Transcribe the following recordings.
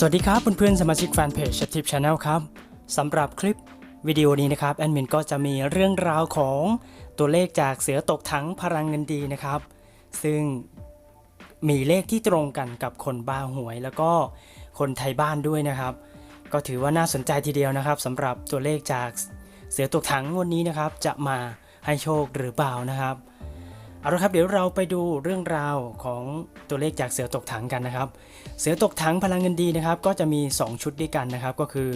สวัสดีครับเพื่อนๆสมาชิกแฟนเพจทิปชาแนลครับสำหรับคลิปวิดีโอนี้นะครับแอดมินก็จะมีเรื่องราวของตัวเลขจากเสือตกถังพลังเงินดีนะครับ ซึ่งมีเลขที่ตรงกันกับคนบ้าหวย แล้วก็คนไทยบ้านด้วยนะครับ ก็ถือว่าน่าสนใจทีเดียวนะครับสำหรับตัวเลขจากเสือตกถังงวันนี้นะครับ จะมาให้โชคหรือเปล่านะครับ เอาละครับเดี๋ยวเราไปดูเรื่องราวของตัวเลขจากเสือตกถังกันนะครับ เสือตกถังพลังเงินดีนะครับ ก็จะมี 2 ชุดด้วยกันนะครับ ก็คือ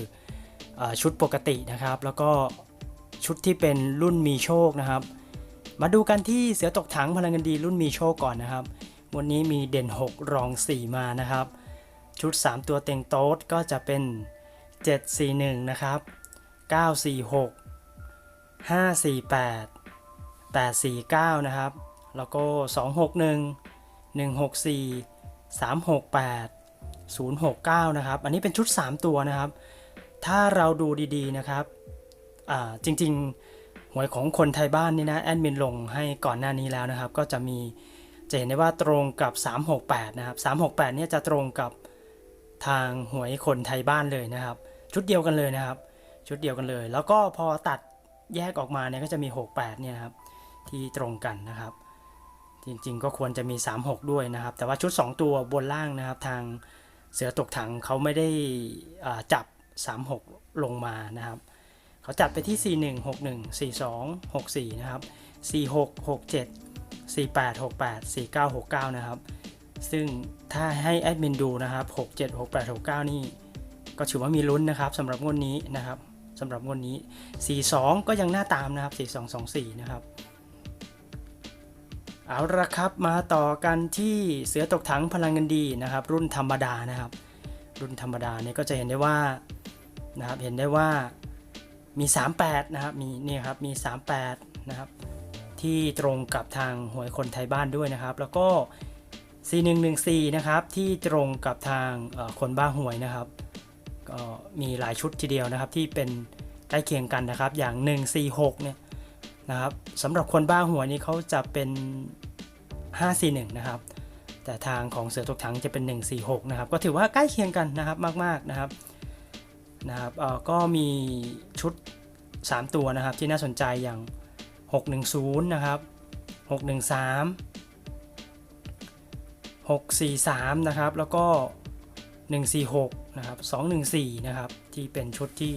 อชุดปกตินะครับ แล้วก็ชุดที่เป็นรุ่นมีโชคนะครับ มาดูกันที่เสือตกถังพลังเงินดีรุ่นมีโชคก่อนนะครับ วันนี้มีเด่น 6 รอง 4 มานะครับ ชุด 3 ตัวเต็งโต๊ดก็จะเป็น 741 นะครับ 946 548 849 นะครับ แล้วก็ 261 164 368 069 นะครับ อันนี้เป็นชุด 3 ตัวนะครับ ถ้าเราดูดีๆนะครับ จริงๆ หวยของคนไทยบ้านนี่นะ แอดมินลงให้ก่อนหน้านี้แล้วนะครับ ก็จะมีจะเห็นได้ว่าตรงกับ 368 นะครับ 368 เนี่ยจะตรงกับทางหวยคนไทยบ้านเลยนะครับ ชุดเดียวกันเลยนะครับ ชุดเดียวกันเลย แล้วก็พอตัดแยกออกมาเนี่ยก็จะมี 68 เนี่ยครับที่ตรงกันนะครับ จริงๆ ก็ควรจะมี 36 ด้วยนะครับ แต่ว่าชุด 2 ตัวบนล่างนะครับ ทางเสือตกถังเขาไม่ได้จับ 36 ลงมานะครับ เขาจัดไปที่ 41 61 42 64 นะครับ 46 67 48 68 49 69 นะครับ ซึ่งถ้าให้แอดมินดูนะครับ 67 68 69 นี่ ก็ถือว่ามีลุ้นนะครับสำหรับงวดนี้นะครับสำหรับงวดนี้ 42 ก็ยังน่าตามนะครับ 4224 นะครับ เอาละครับมาต่อกันที่เสือตกถังพลังเงินดีนะครับ รุ่นธรรมดานะครับ รุ่นธรรมดาเนี่ยก็จะเห็นได้ว่านะครับเห็นได้ว่ามี 38 นะครับมีนี่ครับมี 38 นะครับ ที่ตรงกับทางหวยคนไทยบ้านด้วยนะครับ แล้วก็ 4114 นะครับที่ตรงกับทางคนบ้าหวยนะครับก็มีหลายชุดทีเดียวนะครับที่เป็นใกล้เคียงกันนะครับอย่าง 146 เนี่ยนะครับสำหรับคนบ้าหวยนี่เขาจะเป็น 541 นะครับ แต่ทางของเสือตกถังจะเป็น 146 นะครับ ก็ถือว่าใกล้เคียงกันนะครับมาก ๆ นะครับ นะครับเอ่อก็มีชุด 3 ตัวนะครับที่น่าสนใจอย่าง 610 นะครับ 613 643 นะครับ แล้วก็ 146 นะครับ 214 นะครับ ที่เป็นชุดที่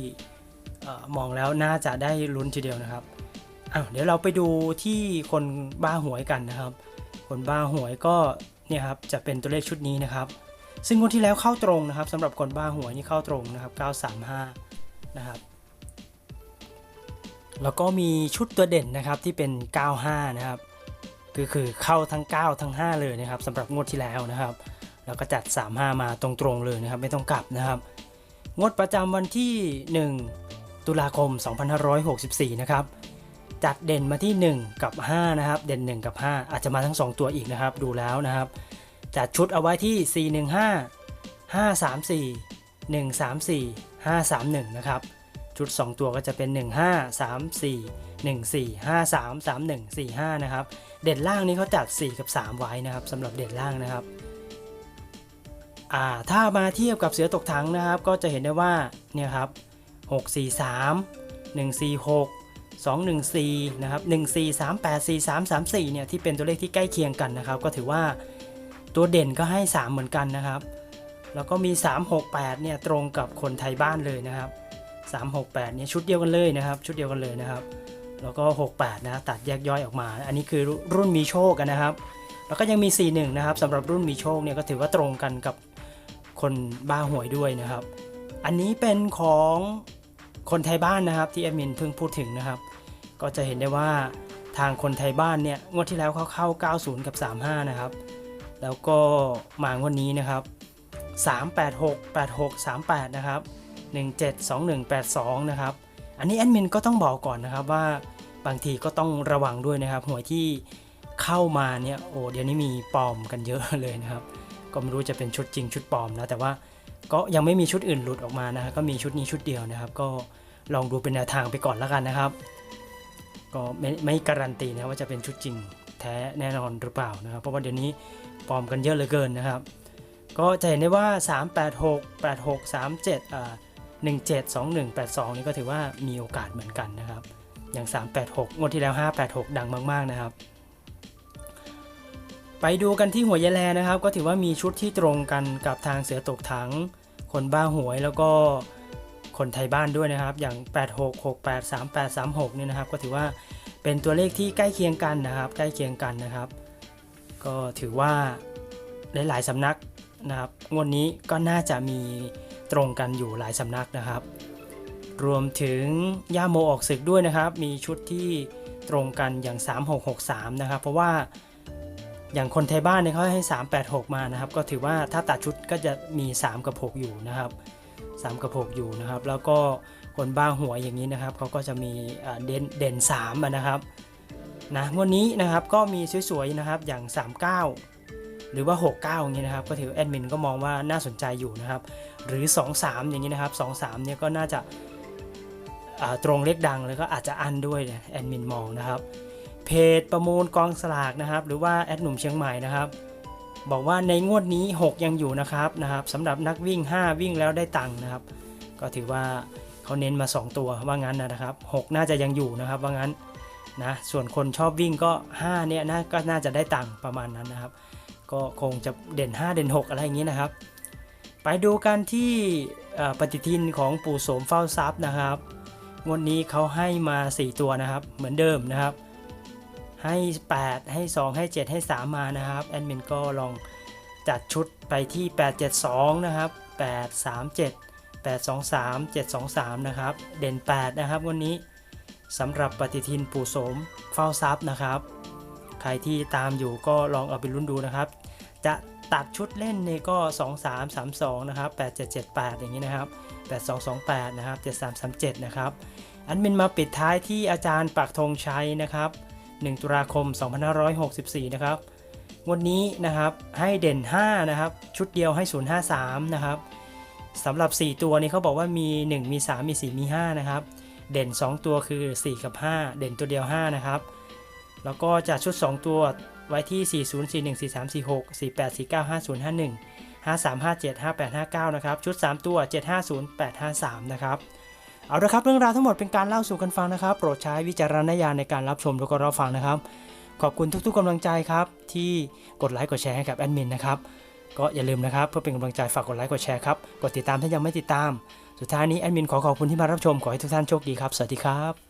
มองแล้วน่าจะได้ลุ้นทีเดียวนะครับอ้าวเดี๋ยวเราไปดูที่คนบ้าหวยกันนะครับ คนบ้าหวยก็เนี่ยครับจะเป็นตัวเลขชุดนี้นะครับ ซึ่งงวดที่แล้วเข้าตรงนะครับสำหรับคนบ้าหวยนี่เข้าตรงนะครับ 935 นะครับ แล้วก็มีชุดตัวเด่นนะครับที่เป็น 95 นะครับคือคือเข้าทั้ง 9 ทั้ง 5 เลยนะครับสำหรับงวดที่แล้วนะครับ แล้วก็จัด 35 มาตรงๆเลยนะครับ ไม่ต้องกลับนะครับ งวดประจำวันที่ 1 ตุลาคม 2564 นะครับ จัดเด่นมาที่ 1 กับ 5 นะครับ เด่น 1 กับ 5 อาจจะมาทั้ง 2 ตัวอีกนะครับ ดูแล้วนะครับ จัดชุดเอาไว้ที่ 415 534 134 531 นะครับ ชุด 2 ตัวก็จะเป็น 15 34 14 53 31 45 นะครับ เด่นล่างนี้เขาจัด 4 กับ 3 ไว้นะครับสำหรับเด่นล่างนะครับถ้ามาเทียบกับเสือตกถังนะครับ ก็จะเห็นได้ว่าเนี่ยครับ643 146 214นะครับ14384 334เนี่ยที่เป็นตัวเลขที่ใกล้เคียงกันนะครับ ก็ถือว่าตัวเด่นก็ให้ 3 เหมือนกันนะครับ แล้วก็มี 368เนี่ยตรงกับคนไทยบ้านเลยนะครับ 368เนี่ยชุดเดียวกันเลยนะครับ ชุดเดียวกันเลยนะครับ แล้วก็ 68นะตัดแยกย่อยออกมา อันนี้คือรุ่นมีโชคกันนะครับ แล้วก็ยังมี 41นะครับสำหรับรุ่นมีโชคเนี่ยก็ถือว่าตรงกันกับคนบ้าหวยด้วยนะครับ อันนี้เป็นของ คนไทยบ้านนะครับที่แอดมินเพิ่งพูดถึงนะครับ ก็จะเห็นได้ว่าทางคนไทยบ้านเนี่ยงวดที่แล้วเขาเข้า 90 กับ 35 นะครับ แล้วก็มางวดนี้นะครับ 386 86 38 นะครับ 172182 นะครับ อันนี้แอดมินก็ต้องบอกก่อนนะครับว่าบางทีก็ต้องระวังด้วยนะครับหวยที่เข้ามาเนี่ยโอ้เดี๋ยวนี้มีปลอมกันเยอะเลยนะครับ ก็ไม่รู้จะเป็นชุดจริงชุดปลอมนะแต่ว่า ก็ยังไม่มีชุดอื่นหลุดออกมานะฮะก็มีชุดนี้ชุดเดียวนะครับ ก็ลองดูเป็นแนวทางไปก่อนแล้วกันนะครับ ก็ไม่ไม่การันตีนะว่าจะเป็นชุดจริงแท้แน่นอนหรือเปล่านะครับ เพราะว่าเดี๋ยวนี้ปลอมกันเยอะเหลือเกินนะครับ ก็จะเห็นได้ว่า 386 86 37อ่า17 21 82 นี่ก็ถือว่ามีโอกาสเหมือนกันนะครับ อย่าง 386 งวดที่แล้ว 586 ดังมาก ๆ นะครับ ไปดูกันที่หัวยาแลนะครับ ก็ถือว่ามีชุดที่ตรงกันกับทางเสือตกถัง คนบ้าหวยแล้วก็คนไทยบ้านด้วยนะครับ อย่าง 86 68 38 36เนี่ยนะครับ ก็ถือว่าเป็นตัวเลขที่ใกล้เคียงกันนะครับ ใกล้เคียงกันนะครับ ก็ถือว่าหลายๆสำนักนะครับงวดนี้ก็น่าจะมีตรงกันอยู่หลายสำนักนะครับ รวมถึงย่าโมออกศึกด้วยนะครับ มีชุดที่ตรงกันอย่าง 3663นะครับ เพราะว่า อย่างคนไทยบ้านเนี่ยเขาให้ 386 มานะครับ ก็ถือว่าถ้าตัดชุดก็จะมี 3 กับ 6 อยู่นะครับ 3 กับ 6 อยู่นะครับ แล้วก็คนบ้าหัวอย่างนี้นะครับเขาก็จะมีเด่นเด่น3นะครับนะงวดนี้นะครับก็มีสวยๆนะครับอย่าง 39 หรือว่า 69 อย่างนี้นะครับ ก็ถือแอดมินก็มองว่าน่าสนใจอยู่นะครับ หรือ 23 อย่างนี้นะครับ 23 เนี่ยก็น่าจะตรงเลขดังแล้วก็อาจจะอันด้วยแอดมินมองนะครับ เพจประมูลกองสลากนะครับ หรือว่าแอดหนุ่มเชียงใหม่นะครับ บอกว่าในงวดนี้ 6 ยังอยู่นะครับนะครับสำหรับนักวิ่ง 5 วิ่งแล้วได้ตังค์นะครับ ก็ถือว่าเขาเน้นมา 2 ตัวว่างั้นนะครับ 6 น่าจะยังอยู่นะครับว่างั้นนะส่วนคนชอบวิ่งก็ 5 เนี่ยน่าก็น่าจะได้ตังค์ประมาณนั้นนะครับ ก็คงจะเด่น 5 เด่น 6 อะไรอย่างนี้นะครับ ไปดูกันที่ปฏิทินของปู่โสมเฝ้าทรัพย์นะครับงวดนี้เขาให้มา 4 ตัวนะครับ เหมือนเดิมนะครับ ให้ 8 ให้ 2 ให้ 7 ให้ 3 มานะครับแอดมินก็ลองจัดชุดไปที่ 872 นะครับ 837 823 723 นะครับ เด่น 8 นะครับ วันนี้สำหรับปฏิทินปู่โสมเฝ้าทรัพย์นะครับ ใครที่ตามอยู่ก็ลองเอาไปลุ้นดูนะครับ จะตัดชุดเล่นเนี่ยก็ 2 3 3 2 นะครับ 8 7 7 8 อย่างนี้นะครับ 8 2 2 8 นะครับ 7 3 3 7 นะครับอันมินมาปิดท้ายที่อาจารย์ปักธงชัยนะครับ 1 ตุลาคม 2564 นะครับวันนี้นะครับให้เด่น 5 นะครับ ชุดเดียวให้ 053 นะครับสำหรับ 4 ตัวนี้เขาบอกว่ามี 1 มี 3 มี 4 มี 5 นะครับ เด่น 2 ตัวคือ 4 กับ 5 เด่นตัวเดียว 5 นะครับ แล้วก็จะชุด 2 ตัวไว้ที่ 40 41 43 46 48 49 50 51 53 57 58 59 นะครับ ชุด 3 ตัว 750 853 นะครับ เอาละครับเรื่องราวทั้งหมดเป็นการเล่าสู่กันฟังนะครับ โปรดใช้วิจารณญาณในการรับชมแล้วก็รับฟังนะครับ ขอบคุณทุกๆกำลังใจครับที่กดไลค์กดแชร์ให้กับแอดมินนะครับก็อย่าลืมนะครับเพื่อเป็นกำลังใจฝากกดไลค์กดแชร์ครับกดติดตามถ้ายังไม่ติดตาม สุดท้ายนี้แอดมินขอขอบคุณที่มารับชมขอให้ทุกท่านโชคดีครับสวัสดีครับ